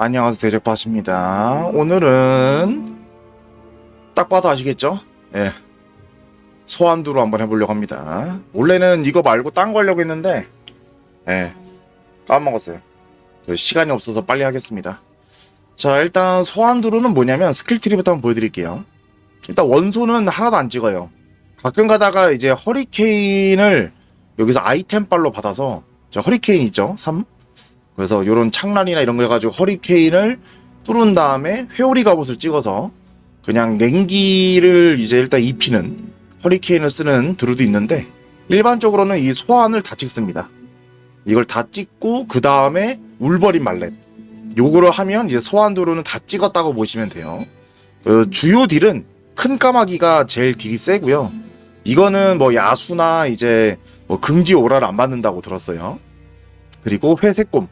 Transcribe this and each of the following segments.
안녕하세요. 대적파십니다. 오늘은 딱 봐도 아시겠죠? 예. 소환두로 한번 해보려고 합니다. 원래는 이거 말고 딴 거 하려고 했는데 예. 까먹었어요. 그 시간이 없어서 빨리 하겠습니다. 자 일단 소환두로는 뭐냐면 스킬 트리부터 한번 보여드릴게요. 일단 원소는 하나도 안 찍어요. 가끔 가다가 이제 허리케인을 여기서 아이템빨로 받아서 저 허리케인 있죠? 3 그래서 요런 창란이나 이런 거 해가지고 허리케인을 뚫은 다음에 회오리 갑옷을 찍어서 그냥 냉기를 이제 일단 입히는 허리케인을 쓰는 드루도 있는데 일반적으로는 이 소환을 다 찍습니다. 이걸 다 찍고 그 다음에 울버린 말렛 요거를 하면 이제 소환 드루는 다 찍었다고 보시면 돼요. 그 주요 딜은 큰 까마귀가 제일 딜이 세고요. 이거는 뭐 야수나 이제 뭐 긍지 오라를 안 받는다고 들었어요. 그리고 회색곰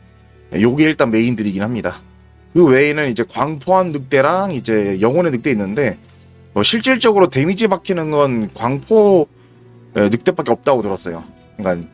요게 일단 메인들이긴 합니다. 그 외에는 이제 광포한 늑대랑 이제 영혼의 늑대 있는데 뭐 실질적으로 데미지 박히는 건 광포 에, 늑대밖에 없다고 들었어요. 그러니까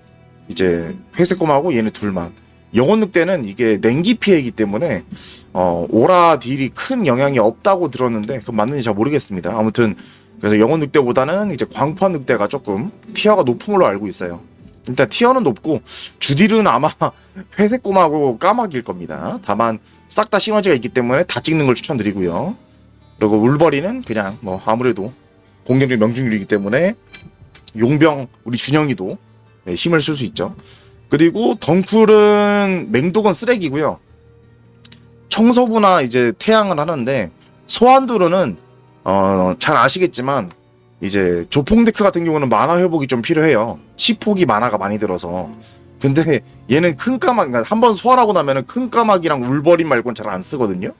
이제 회색곰하고 얘네 둘만. 영혼 늑대는 이게 냉기 피해이기 때문에 어, 오라 딜이 큰 영향이 없다고 들었는데 그 맞는지 잘 모르겠습니다. 아무튼 그래서 영혼 늑대보다는 이제 광포한 늑대가 조금 티어가 높은 걸로 알고 있어요. 일단 티어는 높고 주딜은 아마 회색곰하고 까마귀일 겁니다. 다만 싹 다 시너지가 있기 때문에 다 찍는 걸 추천드리고요. 그리고 울버리는 그냥 뭐 아무래도 공격력 명중률이기 때문에 용병 우리 준영이도 네, 힘을 쓸 수 있죠. 그리고 덩쿨은 맹독은 쓰레기고요. 청소부나 이제 태양을 하는데 소환두로는 어, 잘 아시겠지만 이제 조폭 데크 같은 경우는 만화 회복이 좀 필요해요. 시폭이 만화가 많이 들어서. 근데 얘는 큰 까마귀, 그러니까 한번 소환하고 나면은 큰 까마귀랑 울버린 말고는 잘안 쓰거든요.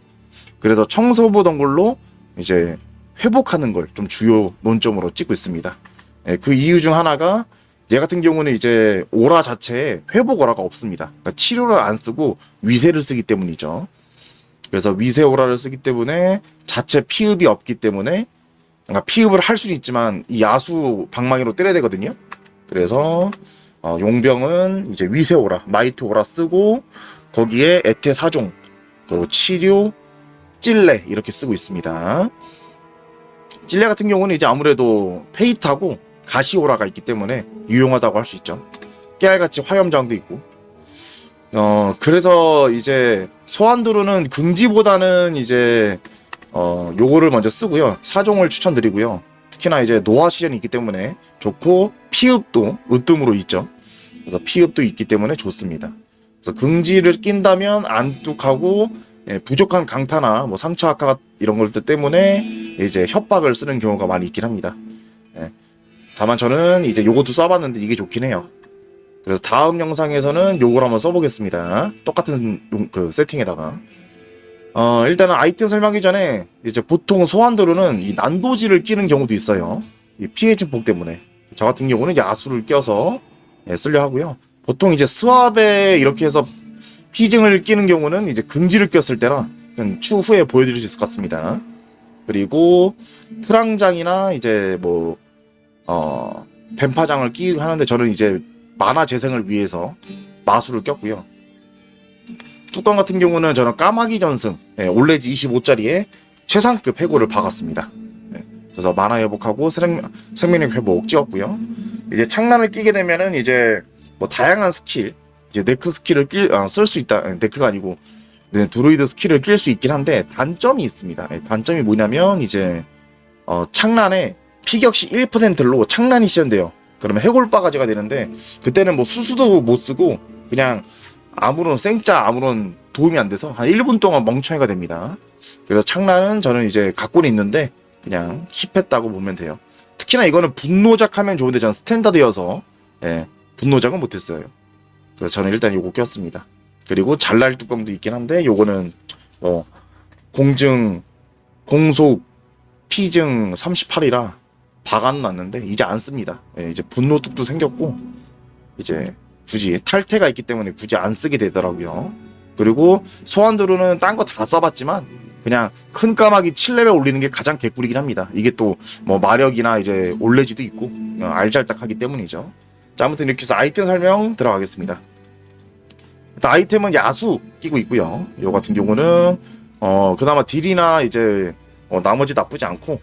그래서 청소부 덩굴로 이제 회복하는 걸 좀 주요 논점으로 찍고 있습니다. 예, 그 이유 중 하나가 얘 같은 경우는 이제 오라 자체에 회복 오라가 없습니다. 그러니까 치료를 안 쓰고 위세를 쓰기 때문이죠. 그래서 위세 오라를 쓰기 때문에 자체 피흡이 없기 때문에 그러니까 피흡을 할 수는 있지만 이 야수 방망이로 때려야 되거든요. 그래서 어, 용병은 이제 위세 오라, 마이트 오라 쓰고 거기에 에테 사종 그리고 치료, 찔레 이렇게 쓰고 있습니다. 찔레 같은 경우는 이제 아무래도 페이트하고 가시 오라가 있기 때문에 유용하다고 할 수 있죠. 깨알같이 화염장도 있고. 어 그래서 이제 소환도로는 긍지보다는 이제 어 요거를 먼저 쓰고요. 사종을 추천드리고요. 특히나 이제 노화 시즌이 있기 때문에 좋고 피읍도 으뜸으로 있죠. 그래서 피읍도 있기 때문에 좋습니다. 그래서 긍지를 낀다면 안뚝하고 예, 부족한 강타나 뭐 상처 악화 이런 것들 때문에 이제 협박을 쓰는 경우가 많이 있긴 합니다. 예. 다만 저는 이제 요것도 써봤는데 이게 좋긴 해요. 그래서 다음 영상에서는 요걸 한번 써보겠습니다. 똑같은 용- 그 세팅에다가. 어, 일단은 아이템 설명하기 전에 이제 보통 소환도로는 이 난도지를 끼는 경우도 있어요. 이 피해 증폭 때문에. 저 같은 경우는 이제 아수를 껴서 예, 쓰려 하고요. 보통 이제 스왑에 이렇게 해서 피증을 끼는 경우는 이제 금지를 꼈을 때라 추후에 보여드릴 수 있을 것 같습니다. 그리고 트랑장이나 이제 뭐, 어, 뱀파장을 끼고 하는데 저는 이제 만화 재생을 위해서 마수를 꼈고요. 뚜껑 같은 경우는 저는 까마귀 전승 예, 올레지 25짜리에 최상급 해고를 박았습니다. 예, 그래서 만화 회복하고 생명, 생명력 회복 찍었고요. 이제 창란을 끼게 되면은 이제 뭐 다양한 스킬 이제 네크 스킬을 아, 쓸수 있다. 아니, 네크가 아니고 네, 드루이드 스킬을 낄 수 있긴 한데 단점이 있습니다. 예, 단점이 뭐냐면 이제 어, 창란에 피격시 1%로 창란이 시전돼요. 그러면 해골 바가지가 되는데 그때는 뭐 수수도 못 쓰고 그냥 아무런 생짜 아무런 도움이 안 돼서 한 1분 동안 멍청이가 됩니다. 그래서 창란은 저는 이제 갖고는 있는데 그냥 킵했다고 보면 돼요. 특히나 이거는 분노작 하면 좋은데 저는 스탠다드여서 예, 분노작은 못했어요. 그래서 저는 일단 요거 꼈습니다. 그리고 잘날 뚜껑도 있긴 한데 요거는 어 공증 공속 피증 38이라 박안 났는데 이제 안 씁니다. 예, 이제 분노 뚝도 생겼고 이제 굳이 탈퇴가 있기 때문에 굳이 안 쓰게 되더라고요. 그리고 소환도로는 딴 거 다 써봤지만 그냥 큰 까마귀 7레벨 올리는 게 가장 개꿀이긴 합니다. 이게 또 뭐 마력이나 이제 올레지도 있고 어, 알잘딱하기 때문이죠. 자 아무튼 이렇게 해서 아이템 설명 들어가겠습니다. 일단 아이템은 야수 끼고 있고요. 요 같은 경우는 어 그나마 딜이나 이제 어, 나머지 나쁘지 않고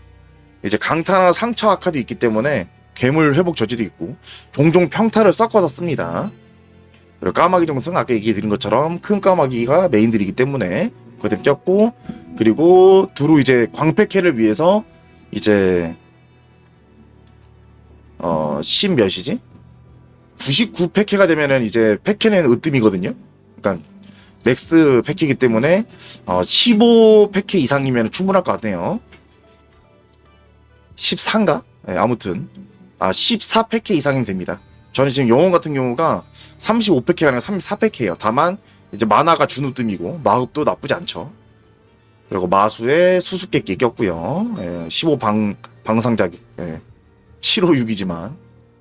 이제 강타나 상처 아카도 있기 때문에 괴물 회복 저지도 있고 종종 평타를 섞어서 씁니다. 그리고 까마귀 정승 아까 얘기 드린 것처럼 큰 까마귀가 메인들이기 때문에 그때 꼈고 그리고 두루 이제 광패캐를 위해서 이제 어10 몇이지? 99 패캐가 되면은 이제 패캐는 으뜸이거든요. 그러니까 맥스 패캐이기 때문에 어, 15 패캐 이상이면 충분할 것 같네요. 14인가? 네, 아무튼 아 14 패캐 이상이면 됩니다. 저는 지금 영혼 같은 경우가 35 패캐가 아니라 34 패캐예요. 다만 이제 만화가 준우뜸이고 마흡도 나쁘지 않죠. 그리고 마수에 수수께끼 꼈고요. 예, 15방 방상자기 예, 756이지만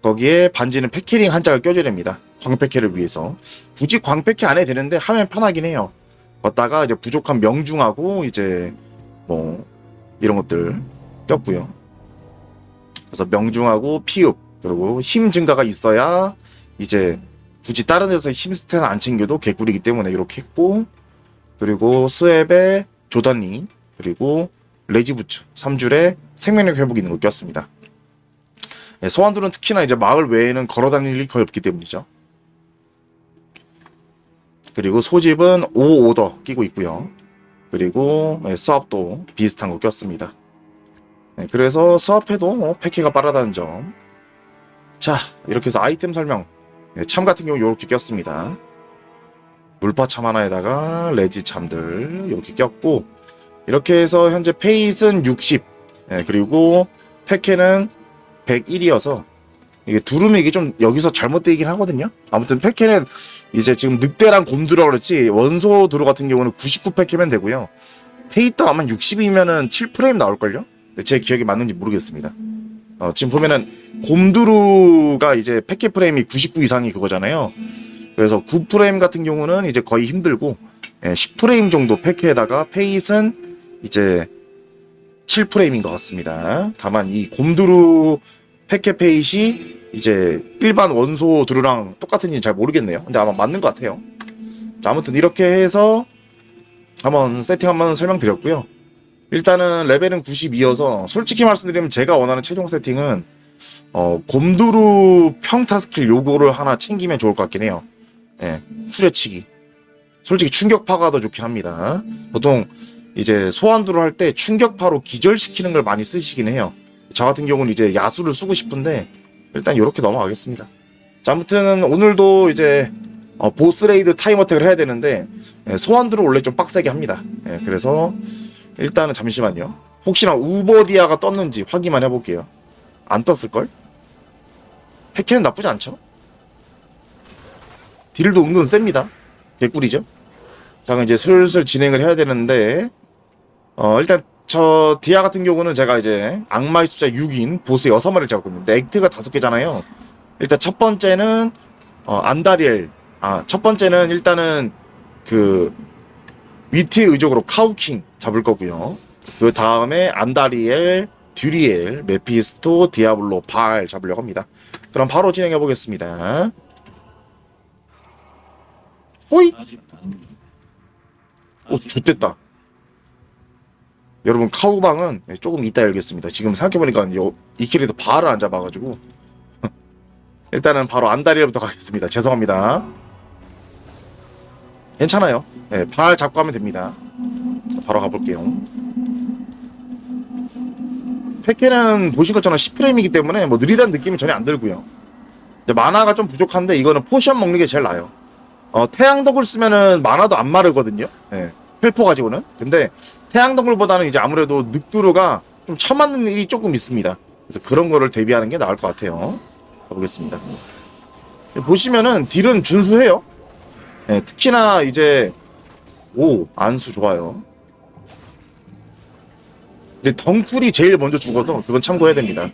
거기에 반지는 패캐링 한 짝을 껴줘야 됩니다. 광패캐를 위해서. 굳이 광패캐 안 해도 되는데 하면 편하긴 해요. 걷다가 이제 부족한 명중하고 이제 뭐 이런 것들 꼈고요. 그래서 명중하고 피읍 그리고 힘 증가가 있어야 이제 굳이 다른 데서 힘 스탯을 안 챙겨도 개꿀이기 때문에 이렇게 했고 그리고 스웹에 조던니 그리고 레지부츠 3줄에 생명력 회복 있는 걸 꼈습니다. 예, 소환들은 특히나 이제 마을 외에는 걸어 다닐 일이 거의 없기 때문이죠. 그리고 소집은 5 오더 끼고 있고요. 그리고 예, 수압도 비슷한 거 꼈습니다. 네, 그래서 수압해도 뭐 패키가 빠르다는 점. 자, 이렇게 해서 아이템 설명. 네, 참 같은 경우 이렇게 꼈습니다. 물파참 하나에다가 레지 참들 이렇게 꼈고 이렇게 해서 현재 페이스는 60 네, 그리고 패캐는 101이어서 이게 두루미 이게 좀 여기서 잘못되긴 하거든요. 아무튼 패캐는 이제 지금 늑대랑 곰두라 그랬지 원소 두루 같은 경우는 99 패캐면 되고요. 페이도 아마 60이면은 7프레임 나올걸요? 근데 제 기억이 맞는지 모르겠습니다. 어, 지금 보면은 곰두루가 이제 패캐 프레임이 99 이상이 그거잖아요. 그래서 9 프레임 같은 경우는 이제 거의 힘들고 예, 10 프레임 정도 패캐에다가 페이스는 이제 7 프레임인 것 같습니다. 다만 이 곰두루 패캐 페이시 이제 일반 원소 두루랑 똑같은지 잘 모르겠네요. 근데 아마 맞는 것 같아요. 자, 아무튼 이렇게 해서 한번 세팅 한번 설명드렸고요. 일단은 레벨은 92여서 솔직히 말씀드리면 제가 원하는 최종 세팅은 어, 곰두루 평타 스킬 요거를 하나 챙기면 좋을 것 같긴 해요. 예, 후려치기. 솔직히 충격파가 더 좋긴 합니다. 보통 이제 소환두루 할때 충격파로 기절시키는 걸 많이 쓰시긴 해요. 저 같은 경우는 이제 야수를 쓰고 싶은데 일단 이렇게 넘어가겠습니다. 자, 아무튼 오늘도 이제 어, 보스 레이드 타임 어택을 해야 되는데 예, 소환두루 원래 좀 빡세게 합니다. 예, 그래서 일단은 잠시만요. 혹시나 우버디아가 떴는지 확인만 해볼게요. 안 떴을걸? 패키는 나쁘지 않죠? 딜도 은근 셉니다. 개꿀이죠? 자, 그럼 이제 슬슬 진행을 해야 되는데, 어, 일단 저 디아 같은 경우는 제가 이제 악마의 숫자 6인 보스 6마리를 잡고 있는데, 액트가 5개잖아요. 일단 첫 번째는, 어, 안다리엘. 아, 첫 번째는 일단은 그, 위트의 의적으로 카우킹 잡을 거고요. 그 다음에 안다리엘, 듀리엘, 메피스토, 디아블로, 발 잡으려고 합니다. 그럼 바로 진행해 보겠습니다. 호이! 오, 좋됐다. 여러분 카우방은 조금 이따 열겠습니다. 지금 생각해보니까 요, 이 길에도 발을 안 잡아가지고 일단은 바로 안다리엘부터 가겠습니다. 죄송합니다. 괜찮아요. 네, 발 잡고 하면 됩니다. 바로 가볼게요. 패키는 보신 것처럼 10프레임이기 때문에 뭐 느리다는 느낌이 전혀 안 들고요. 만화가 좀 부족한데 이거는 포션 먹는 게 제일 나아요. 어, 태양덕을 쓰면은 만화도 안 마르거든요. 예. 펠포 가지고는. 근데 태양덕물보다는 이제 아무래도 늑두루가 좀 처맞는 일이 조금 있습니다. 그래서 그런 거를 대비하는 게 나을 것 같아요. 가보겠습니다. 보시면은 딜은 준수해요. 예, 특히나 이제 오 안수 좋아요. 근데 덩쿨이 제일 먼저 죽어서 그건 참고해야 됩니다.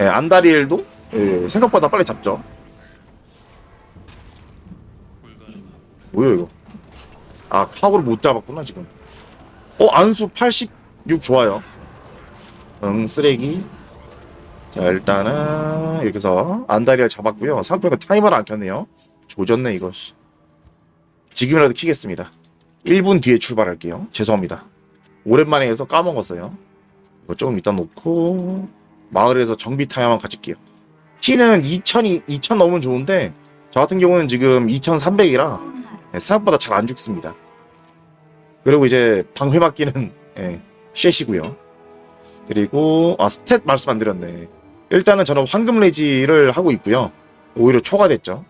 예, 안다리엘도 예, 생각보다 빨리 잡죠. 뭐야 이거? 아 카고를 못 잡았구나 지금. 어 안수 86 좋아요. 응 쓰레기. 자 일단은 이렇게 해서 안다리를 잡았고요. 생각보니까 타이머를 안 켰네요. 조졌네 이거. 씨. 지금이라도 키겠습니다. 1분 뒤에 출발할게요. 죄송합니다. 오랜만에 해서 까먹었어요. 이거 조금 이따 놓고 마을에서 정비 타야만 가질게요. 키는 2000이 2000 넘으면 좋은데 저 같은 경우는 지금 2300이라 생각보다 잘 안 죽습니다. 그리고 이제 방회 맞기는 예, 쉐시고요. 그리고 아 스탯 말씀 안 드렸네. 일단은 저는 황금 레지를 하고 있고요. 오히려 초과됐죠.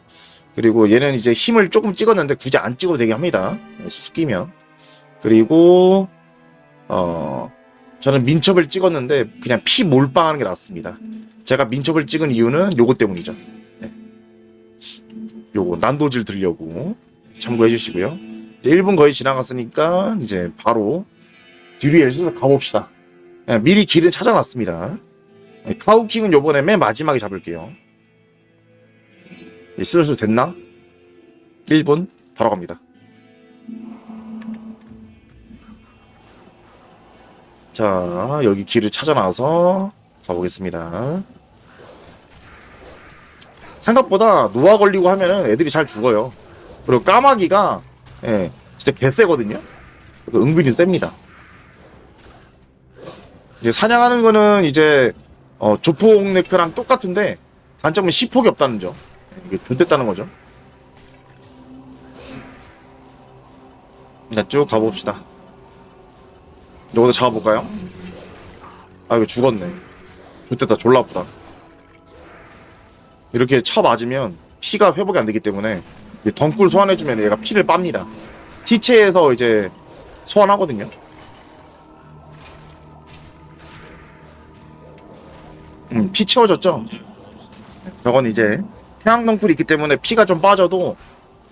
그리고 얘는 이제 힘을 조금 찍었는데 굳이 안 찍어도 되게 합니다. 예, 수수끼면. 그리고 어 저는 민첩을 찍었는데 그냥 피 몰빵하는 게 낫습니다. 제가 민첩을 찍은 이유는 요거 때문이죠. 네. 요거 난도질 들려고 참고해 주시고요. 이제 1분 거의 지나갔으니까 이제 바로 뒤로 슬슬 가봅시다. 예, 미리 길을 찾아놨습니다. 예, 카우킹은 요번에 맨 마지막에 잡을게요. 예, 슬슬 됐나? 1분 바로 갑니다. 자, 여기 길을 찾아놔서 가보겠습니다. 생각보다 노화 걸리고 하면은 애들이 잘 죽어요. 그리고 까마귀가 예, 진짜 개세거든요. 그래서 은근히 셉니다. 이제 사냥하는 거는 이제 어, 조폭 네크랑 똑같은데 단점은 시폭이 없다는 점. 이게 존댔다는 거죠. 자, 쭉 가봅시다. 요거도 잡아볼까요? 아, 이거 죽었네. 좋됐다, 졸라 아프다. 이렇게 쳐 맞으면 피가 회복이 안 되기 때문에 이 덩굴 소환해주면 얘가 피를 빱니다. 티체에서 이제 소환하거든요. 음, 피 채워졌죠? 저건 이제 태양 덩굴이 있기 때문에 피가 좀 빠져도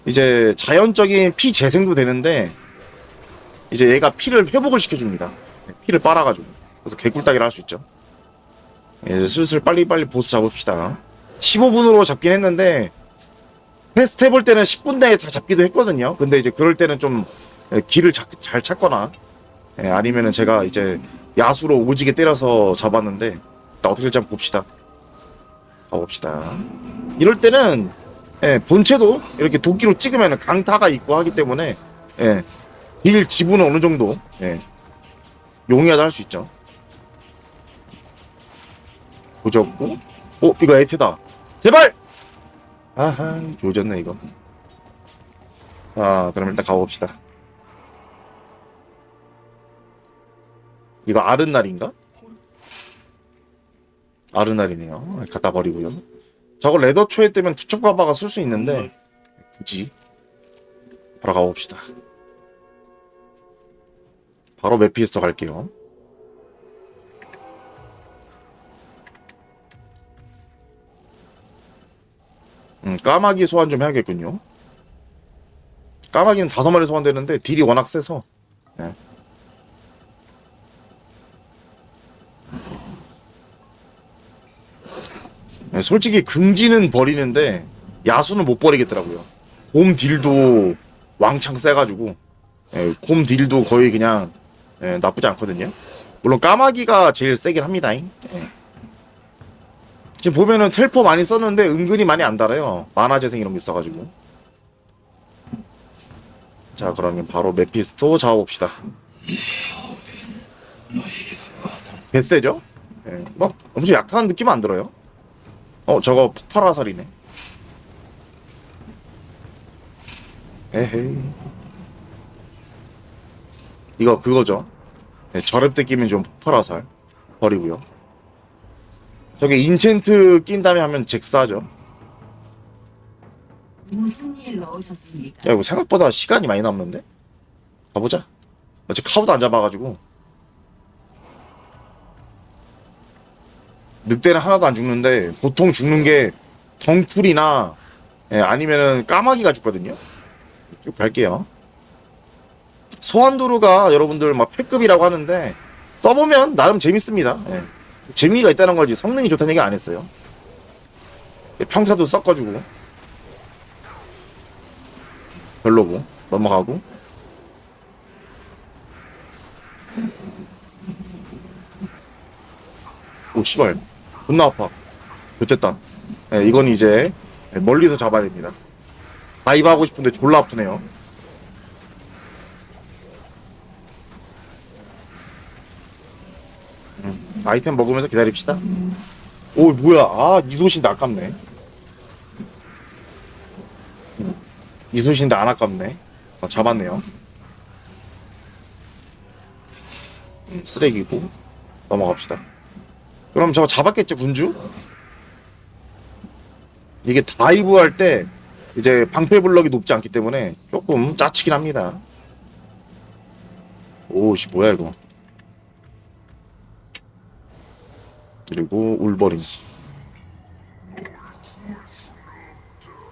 이제 자연적인 피 재생도 되는데 이제 얘가 피를 회복을 시켜줍니다. 피를 빨아가지고. 그래서 개꿀따기를 할 수 있죠. 이제 슬슬 빨리빨리 보스 잡읍시다. 15분으로 잡긴 했는데 테스트 해볼 때는 10분 내에 다 잡기도 했거든요. 근데 이제 그럴 때는 좀 길을 자- 잘 찾거나 예, 아니면은 제가 이제 야수로 오지게 때려서 잡았는데 어떻게 될지 한번 봅시다. 가봅시다. 이럴 때는 예, 본체도 이렇게 도끼로 찍으면 강타가 있고 하기 때문에 예, 딜 지분은 어느 정도 예, 용이하다 할 수 있죠. 조졌고, 어 이거 에트다. 제발. 아하 조졌네 이거. 아 그럼 일단 가봅시다. 이거 아른 날인가? 아른날이네요. 갖다 버리고요. 저거 레더 초에 뜨면 투척 가바가 쓸 수 있는데 굳이 바로 가봅시다. 바로 메피스토 갈게요. 음, 까마귀 소환 좀 해야겠군요. 까마귀는 다섯 마리 소환되는데 딜이 워낙 세서. 예. 솔직히 긍지는 버리는데 야수는 못 버리겠더라고요. 곰 딜도 왕창 세가지고 예, 곰 딜도 거의 그냥 예, 나쁘지 않거든요. 물론 까마귀가 제일 세긴 합니다. 예. 지금 보면은 텔포 많이 썼는데 은근히 많이 안 달아요. 만화 재생 이런 거 있어가지고. 자 그러면 바로 메피스토 잡아봅시다. 개세죠? 예, 막 엄청 약한 느낌 안 들어요. 어 저거 폭발 화살이네. 에헤이. 이거 그거죠. 네, 저랩 때 끼면 좀 폭발 화살 버리고요. 저게 인챈트 낀 다음에 하면 잭사죠. 무슨 일로 오셨습니까? 야 이거 생각보다 시간이 많이 남는데? 가보자. 어차피 카우도 안 잡아가지고 늑대는 하나도 안 죽는데 보통 죽는 게 덩쿨이나 예, 아니면은 까마귀가 죽거든요. 쭉 갈게요. 소환도루가 여러분들 막 패급이라고 하는데 써보면 나름 재밌습니다. 예. 재미가 있다는 거지 성능이 좋다는 얘기 안 했어요. 예, 평타도 섞어주고 별로고 넘어가고 오 씨발 존나 아파. 좋됐다. 예, 이건 이제 멀리서 잡아야 됩니다. 다이브 하고 싶은데 졸라 아프네요. 음, 아이템 먹으면서 기다립시다. 오 뭐야 아 이소신도 아깝네. 이소신도 안 아깝네. 아, 잡았네요. 쓰레기고 넘어갑시다. 그럼 저거 잡았겠죠 군주? 이게 다이브 할 때 이제 방패 블럭이 높지 않기 때문에 조금 짜치긴 합니다. 오씨 뭐야 이거? 그리고 울버린.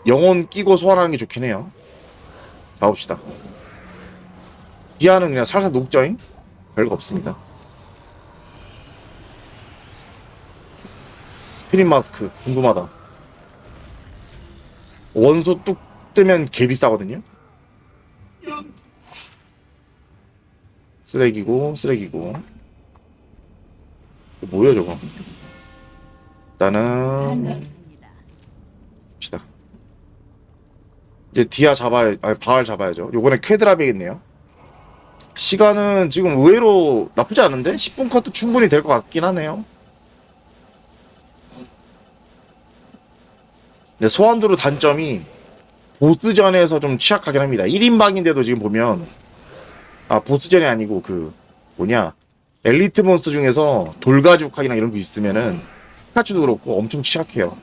영혼 끼고 소환하는 게 좋긴 해요. 가봅시다. 기아는 그냥 살살 녹죠잉? 별거 없습니다. 스피릿 마스크 궁금하다. 원소 뚝 뜨면 개 비싸거든요. 쓰레기고 쓰레기고. 뭐야 저거? 일단은. 봅시다. 이제 디아 잡아야 아니 바알 잡아야죠. 요번에 쾌드랍이겠네요. 시간은 지금 의외로 나쁘지 않은데 10분 컷도 충분히 될 것 같긴 하네요. 근데 소환드로 단점이 보스전에서 좀 취약하긴 합니다. 1인방인데도 지금 보면 아 보스전이 아니고 그 뭐냐 엘리트 몬스터 중에서 돌가죽학이나 이런 거 있으면은 피카츄도 그렇고 엄청 취약해요.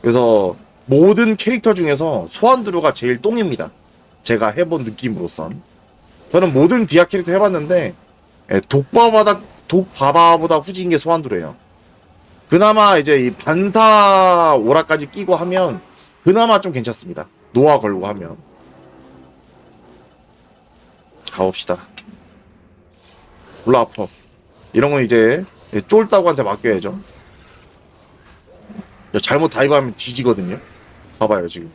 그래서 모든 캐릭터 중에서 소환드루가 제일 똥입니다. 제가 해본 느낌으로선. 저는 모든 디아 캐릭터 해봤는데 예, 독바바다 독바바보다 후진 게 소환드루예요. 그나마 이제 이 반사 오라까지 끼고 하면 그나마 좀 괜찮습니다. 노화 걸고 하면 가봅시다. 졸라 아파. 이런 건 이제 쫄다구한테 맡겨야죠. 잘못 다이브하면 뒤지거든요. 봐봐요 지금.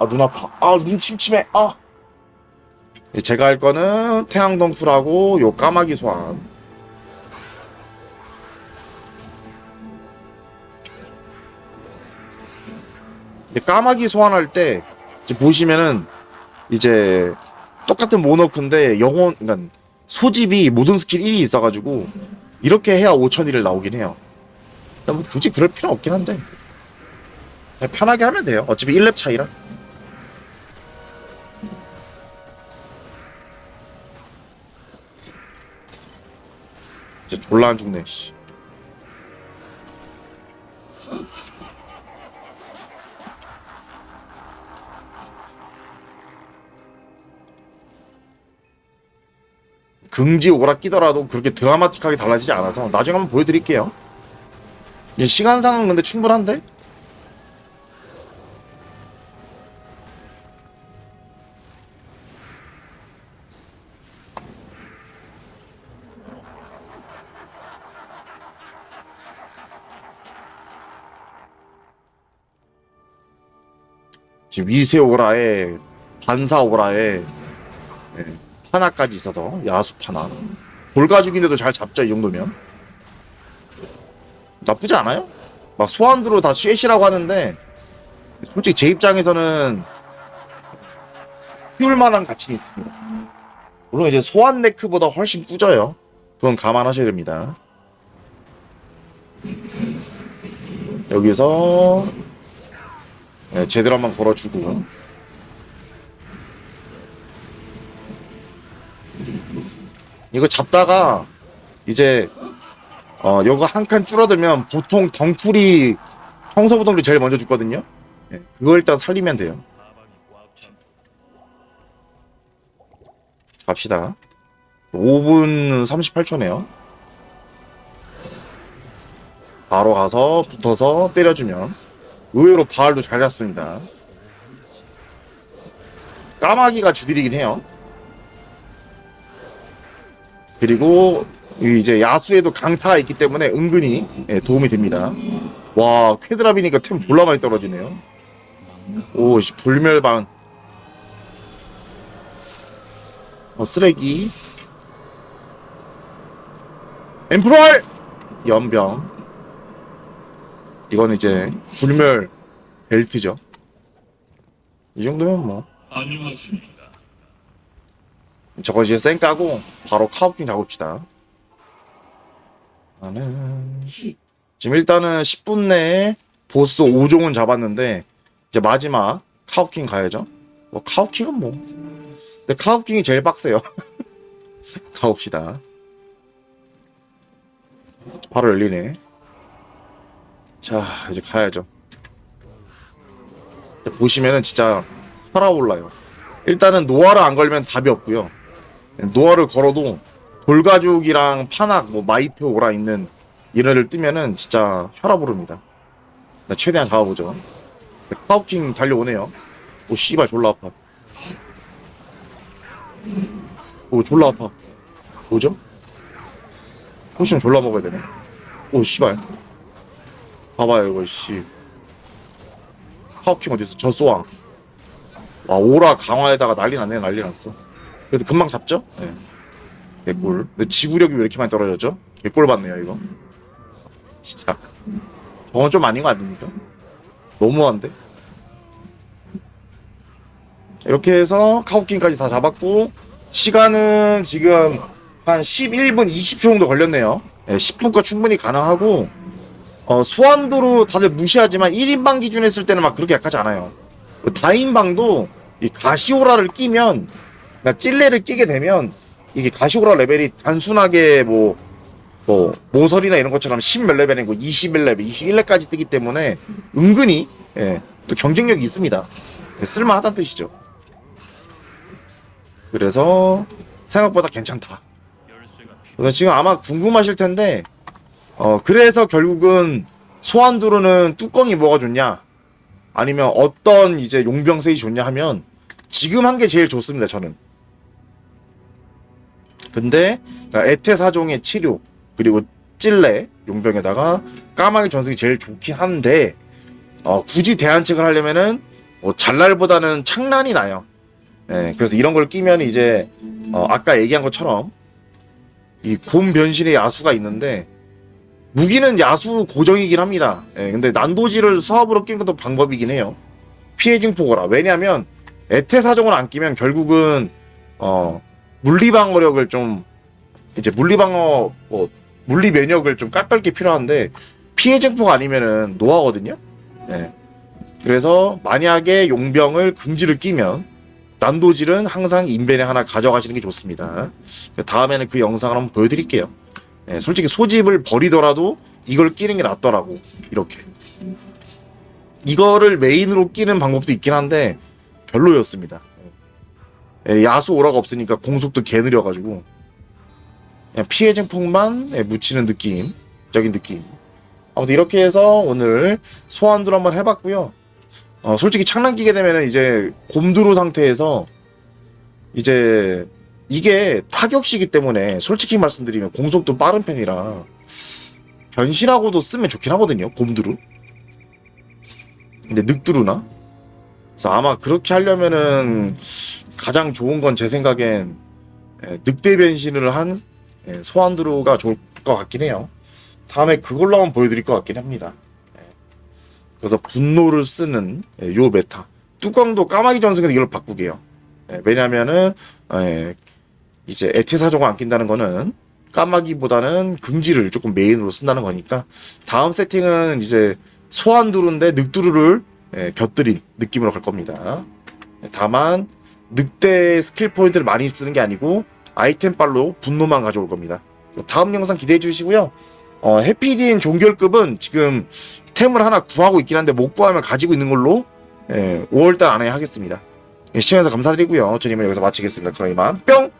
아 눈 아파. 아 눈 침침해. 아. 제가 할 거는 태양덩쿨하고 요 까마귀 소환. 까마귀 소환할 때 보시면은 이제 똑같은 모노크인데 영혼 그러니까 소집이 모든 스킬 1이 있어가지고 이렇게 해야 5천일을 나오긴 해요. 뭐 굳이 그럴 필요 없긴 한데 편하게 하면 돼요. 어차피 1렙 차이라. 이제 졸라 안 죽네. 씨. 금지 오락 끼더라도 그렇게 드라마틱하게 달라지지 않아서 나중에 한번 보여드릴게요. 이 시간상은 근데 충분한데? 지금 위세 오라에 반사 오라에 예, 하나까지 있어서 야수 하나. 돌가죽인데도 잘 잡죠 이 정도면. 나쁘지 않아요? 막 소환드로 다 쉐시라고 하는데 솔직히 제 입장에서는 피울 만한 가치는 있습니다. 물론 이제 소환 네크보다 훨씬 꾸져요. 그건 감안하셔야 됩니다. 여기서 네, 제대로 한번 걸어주고 이거 잡다가 이제 어 요거 한 칸 줄어들면 보통 덩쿨이 청소부동이 제일 먼저 죽거든요. 예, 그거 일단 살리면 돼요. 갑시다. 5분 38초네요. 바로 가서 붙어서 때려주면 의외로 바알도 잘 잡습니다. 까마귀가 주딜이긴 해요. 그리고 이 이제 야수에도 강타가 있기 때문에 은근히 예, 도움이 됩니다. 와 쾌드랍이니까 템 졸라 많이 떨어지네요. 오씨 불멸반. 어 쓰레기. 엠프로알 연병. 이건 이제 불멸 벨트죠. 이 정도면 뭐 안녕하십니까. 저거 이제 쌩 까고 바로 카우킹 잡읍시다. 나는 지금 일단은 10분 내에 보스 5종은 잡았는데 이제 마지막 카우킹 가야죠. 뭐 카우킹은 뭐 근데 카우킹이 제일 빡세요. 가봅시다. 바로 열리네. 자 이제 가야죠. 보시면은 진짜 혈압 올라요. 일단은 노아를 안 걸면 답이 없고요. 노아를 걸어도 돌가죽이랑 파낙, 뭐 마이트 오라 있는 이래를 뜨면은 진짜 혈압 오릅니다. 나 최대한 잡아보죠. 카우킹 달려오네요. 오 씨발 졸라 아파. 오 졸라 아파. 뭐죠? 포션 졸라 먹어야 되네. 오 씨발. 봐봐요 이거 씨. 카우킹 어딨어? 저 쏘왕. 와 오라 강화에다가 난리 났네 난리 났어. 그래도 금방 잡죠? 네. 개꿀. 근데 지구력이 왜 이렇게 많이 떨어졌죠? 개꿀 받네요 이거. 진짜. 저건 좀 아닌 거 아닙니까? 너무한데? 이렇게 해서 카우킹까지 다 잡았고 시간은 지금 한 11분 20초 정도 걸렸네요. 네, 10분 거 충분히 가능하고 어, 소환도로 다들 무시하지만 1인방 기준 했을 때는 막 그렇게 약하지 않아요. 그 다인방도 이 가시오라를 끼면 그러니까 찔레를 끼게 되면 이게 가시오라 레벨이 단순하게 뭐, 뭐 모설이나 이런 것처럼 10몇 레벨이고 21레벨, 21레벨까지 뜨기 때문에 은근히 예, 또 경쟁력이 있습니다. 예, 쓸만하다는 뜻이죠. 그래서 생각보다 괜찮다. 지금 아마 궁금하실 텐데 어 그래서 결국은 소환두루는 뚜껑이 뭐가 좋냐 아니면 어떤 이제 용병색이 좋냐 하면 지금 한 게 제일 좋습니다 저는 근데 그러니까 에테 사종의 치료 그리고 찔레 용병에다가 까마귀 전승이 제일 좋긴 한데 어, 굳이 대안책을 하려면은 뭐 잘날보다는 창란이 나요. 예, 그래서 이런 걸 끼면 이제 어, 아까 얘기한 것처럼 이 곰 변신의 야수가 있는데 무기는 야수 고정이긴 합니다. 예, 근데 난도지를 수압으로 끼는 것도 방법이긴 해요. 피해 증폭어라. 왜냐하면 에테 사정을 안 끼면 결국은 어 물리 방어력을 좀 이제 물리 방어 뭐 물리 면역을 좀 깎을 게 필요한데 피해 증폭 아니면은 노하거든요. 예. 그래서 만약에 용병을 금지를 끼면 난도질은 항상 인벤에 하나 가져가시는 게 좋습니다. 다음에는 그 영상을 한번 보여드릴게요. 예, 솔직히 소집을 버리더라도 이걸 끼는 게 낫더라고. 이렇게. 이거를 메인으로 끼는 방법도 있긴 한데 별로였습니다. 예, 야수 오라가 없으니까 공속도 개 느려가지고 그냥 피해 증폭만 예, 묻히는 느낌, 적인 느낌. 아무튼 이렇게 해서 오늘 소환두를 한번 해봤고요. 어, 솔직히 창란 끼게 되면은 이제 곰두루 상태에서 이제 이게 타격시기 때문에 솔직히 말씀드리면 공속도 빠른 편이라 변신하고도 쓰면 좋긴 하거든요. 곰두루. 근데 늑두루나? 그래서 아마 그렇게 하려면은 가장 좋은 건 제 생각엔 예, 늑대 변신을 한 예, 소환두루가 좋을 것 같긴 해요. 다음에 그걸로 한번 보여드릴 것 같긴 합니다. 예. 그래서 분노를 쓰는 예, 요 메타. 뚜껑도 까마귀 전승에서 이걸 바꾸게요. 예, 왜냐면은 예, 이제 에티 사조가 안 낀다는 거는 까마귀보다는 금지를 조금 메인으로 쓴다는 거니까 다음 세팅은 이제 소환두루인데 늑두루를 예, 곁들인 느낌으로 갈 겁니다. 예, 다만 늑대 스킬 포인트를 많이 쓰는 게 아니고 아이템빨로 분노만 가져올 겁니다. 다음 영상 기대해 주시고요. 어, 해피딘 종결급은 지금 템을 하나 구하고 있긴 한데 못 구하면 가지고 있는 걸로 예, 5월달 안에 하겠습니다. 예, 시청해주셔서 감사드리고요. 저님은 여기서 마치겠습니다. 그럼 이만 뿅!